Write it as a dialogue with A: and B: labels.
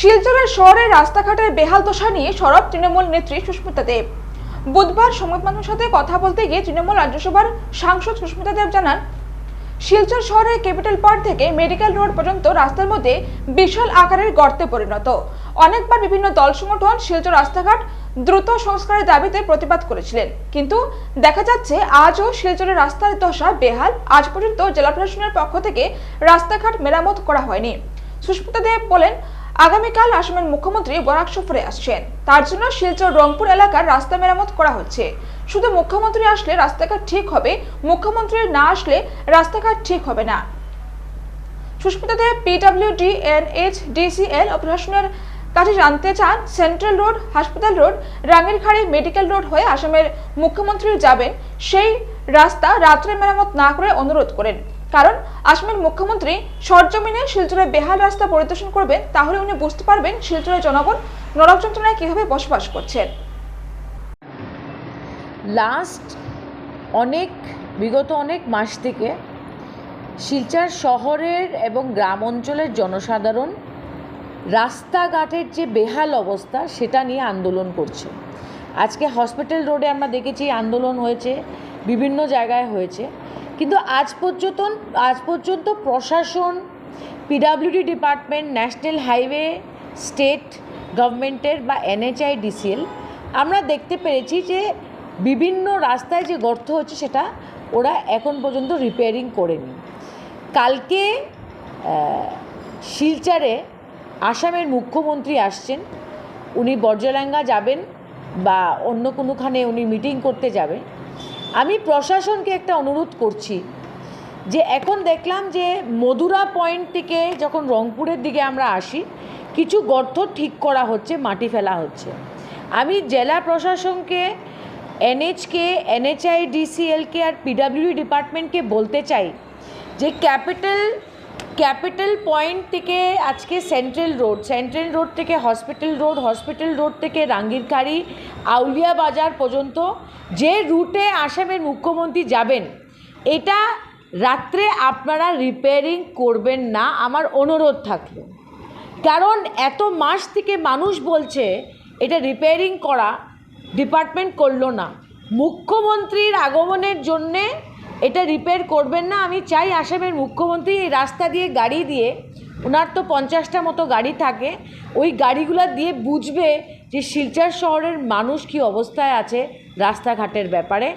A: শিলচরের শহরের রাস্তাঘাটের বেহাল দশা নিয়ে সরব তৃণমূল নেত্রী সুস্মিতা দেব। বুধবার সংবাদ মাধ্যমের সাথে কথা বলতে গিয়ে তৃণমূল রাজ্যসভার সাংসদ সুস্মিতা দেব জানান, শিলচর শহরের ক্যাপিটাল পার্ক থেকে মেডিকেল রোড পর্যন্ত রাস্তার মধ্যে বিশাল আকারের গর্তে পরিণত। অনেকবার বিভিন্ন দল সংগঠন শিলচর রাস্তাঘাট দ্রুত সংস্কারের দাবিতে প্রতিবাদ করেছিলেন। কিন্তু দেখা যাচ্ছে আজও শিলচরের রাস্তার দশা বেহাল। আজ পর্যন্ত জেলা প্রশাসনের পক্ষ থেকে রাস্তাঘাট মেরামত করা হয়নি। সুস্মিতা দেব বলেন আগামীকাল আসামের মুখ্যমন্ত্রী বরাক সফরে আসছেন। তার জন্য শিলচর রংপুর এলাকার রাস্তা মেরামত করা হচ্ছে। শুধু মুখ্যমন্ত্রী আসলে রাস্তাঘাট ঠিক হবে, মুখ্যমন্ত্রী না আসলে রাস্তাঘাট ঠিক হবে না। Sushmita Dev PWD NH DCL প্রশাসনের কাছে জানতে চান, সেন্ট্রাল রোড, হাসপাতাল রোড রাঙ্গিরখাড়ি মেডিকেল রোড হয়ে আসামের মুখ্যমন্ত্রী যাবেন, সেই রাস্তা রাত্রে মেরামত না করে অনুরোধ করেন। কারণ আসামের মুখ্যমন্ত্রী সরজমিনে শিলচরের বেহাল রাস্তা পরিদর্শন করবেন, তাহলে উনি বুঝতে পারবেন শিলচরের জনগণ নরক যন্ত্রণায় কীভাবে বসবাস করছেন
B: লাস্ট অনেক, বিগত অনেক মাস থেকে শিলচর শহরের এবং গ্রাম অঞ্চলের জনসাধারণ রাস্তাঘাটের যে বেহাল অবস্থা, সেটা নিয়ে আন্দোলন করছে। আজকে হসপিটাল রোডে আমরা দেখেছি আন্দোলন হয়েছে, বিভিন্ন জায়গায় হয়েছে। কিন্তু আজ পর্যন্ত আজ পর্যন্ত প্রশাসন PWD department national highway state গভর্নমেন্টের বা এনএচআই ডিসিএল আমরা দেখতে পেরেছি যে বিভিন্ন রাস্তায় যে গর্ত হচ্ছে সেটা ওরা এখন পর্যন্ত রিপেয়ারিং করেনি। কালকে শিলচারে আসামের মুখ্যমন্ত্রী আসছেন, উনি বর্জলাঙ্গা যাবেন বা অন্য কোনোখানে উনি মিটিং করতে যাবেন। আমি প্রশাসনকে একটা অনুরোধ করছি যে এখন দেখলাম যে মধুরা পয়েন্ট থেকে যখন রংপুরের দিকে আমরা আসি, কিছু গর্ত ঠিক করা হচ্ছে, মাটি ফেলা হচ্ছে। আমি জেলা প্রশাসনকে এনএইচকে এনএচআই ডিসিএলকে আর পিডাব্লিউডি ডিপার্টমেন্টকে বলতে চাই যে ক্যাপিটাল ক্যাপিটাল পয়েন্ট থেকে আজকে সেন্ট্রাল রোড সেন্ট্রাল রোড থেকে হসপিটাল রোড হসপিটাল রোড থেকে রাঙ্গিরখাড়ি আউলিয়া বাজার পর্যন্ত যে রুটে আসামের মুখ্যমন্ত্রী যাবেন, এটা রাত্রে আপনারা রিপেয়ারিং করবেন না, আমার অনুরোধ থাকল। কারণ এত মাস থেকে মানুষ বলছে, এটা রিপেয়ারিং করা ডিপার্টমেন্ট করল না। মুখ্যমন্ত্রীর আগমনের জন্যে এটা রিপেয়ার করবেন না, আমি চাই আসামের মুখ্যমন্ত্রী এই রাস্তা দিয়ে গাড়ি দিয়ে, ওনার তো পঞ্চাশটা মতো গাড়ি থাকে, ওই গাড়িগুলো দিয়ে বুঝবে যে শিলচর শহরের মানুষ কী অবস্থায় আছে রাস্তাঘাটের ব্যাপারে।